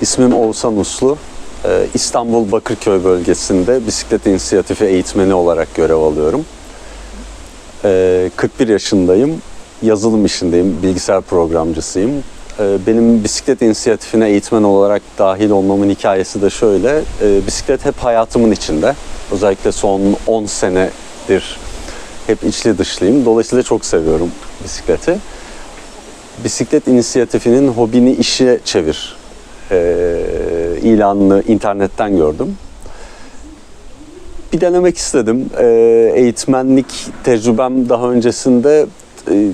İsmim Oğuzhan Uslu. Ee, İstanbul Bakırköy bölgesinde bisiklet inisiyatifi eğitmeni olarak görev alıyorum. Ee, 41 yaşındayım. Yazılım işindeyim, bilgisayar programcısıyım. Ee, Benim bisiklet inisiyatifine eğitmen olarak dahil olmamın hikayesi de şöyle. Ee, Bisiklet hep hayatımın içinde. Özellikle son 10 senedir hep içli dışlıyım. Dolayısıyla çok seviyorum bisikleti. Bisiklet inisiyatifinin hobini işe çevir e, ilanını internetten gördüm. Bir denemek istedim. E, eğitmenlik tecrübem daha öncesinde e,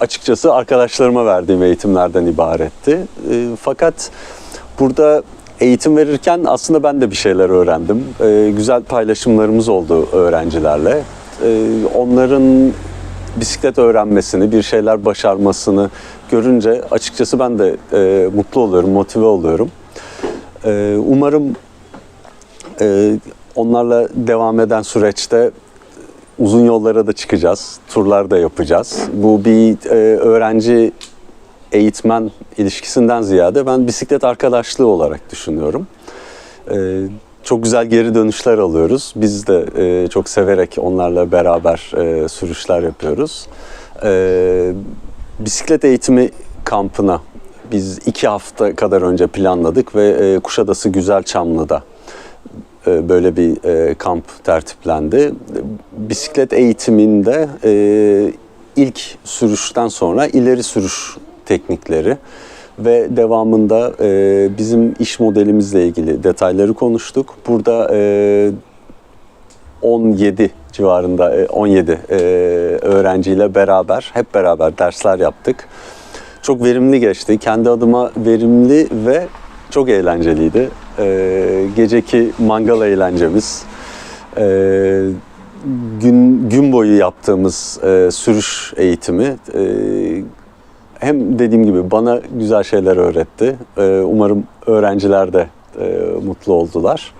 açıkçası arkadaşlarıma verdiğim eğitimlerden ibaretti. E, fakat burada eğitim verirken aslında ben de bir şeyler öğrendim. E, güzel paylaşımlarımız oldu öğrencilerle. E, onların bisiklet öğrenmesini, bir şeyler başarmasını görünce açıkçası ben de e, mutlu oluyorum, motive oluyorum. E, umarım e, onlarla devam eden süreçte uzun yollara da çıkacağız, turlar da yapacağız. Bu bir e, öğrenci eğitmen ilişkisinden ziyade ben bisiklet arkadaşlığı olarak düşünüyorum. E, çok güzel geri dönüşler alıyoruz. Biz de e, çok severek onlarla beraber e, sürüşler yapıyoruz. E, bisiklet eğitimi kampına biz iki hafta kadar önce planladık ve e, Kuşadası Güzelçamlı'da e, böyle bir e, kamp tertiplendi. Bisiklet eğitiminde e, ilk sürüşten sonra ileri sürüş teknikleri ve devamında e, bizim iş modelimizle ilgili detayları konuştuk. Burada e, 17 civarında e, 17 e, öğrenciyle beraber hep beraber dersler yaptık. Çok verimli geçti. Kendi adıma verimli ve çok eğlenceliydi. E, geceki mangal eğlencemiz, e, gün gün boyu yaptığımız e, sürüş eğitimi e, hem dediğim gibi bana güzel şeyler öğretti. E, umarım öğrenciler de e, mutlu oldular.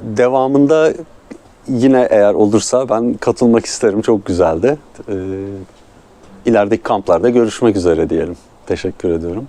Devamında yine eğer olursa ben katılmak isterim. Çok güzeldi. E, ilerideki kamplarda görüşmek üzere diyelim. Teşekkür ediyorum.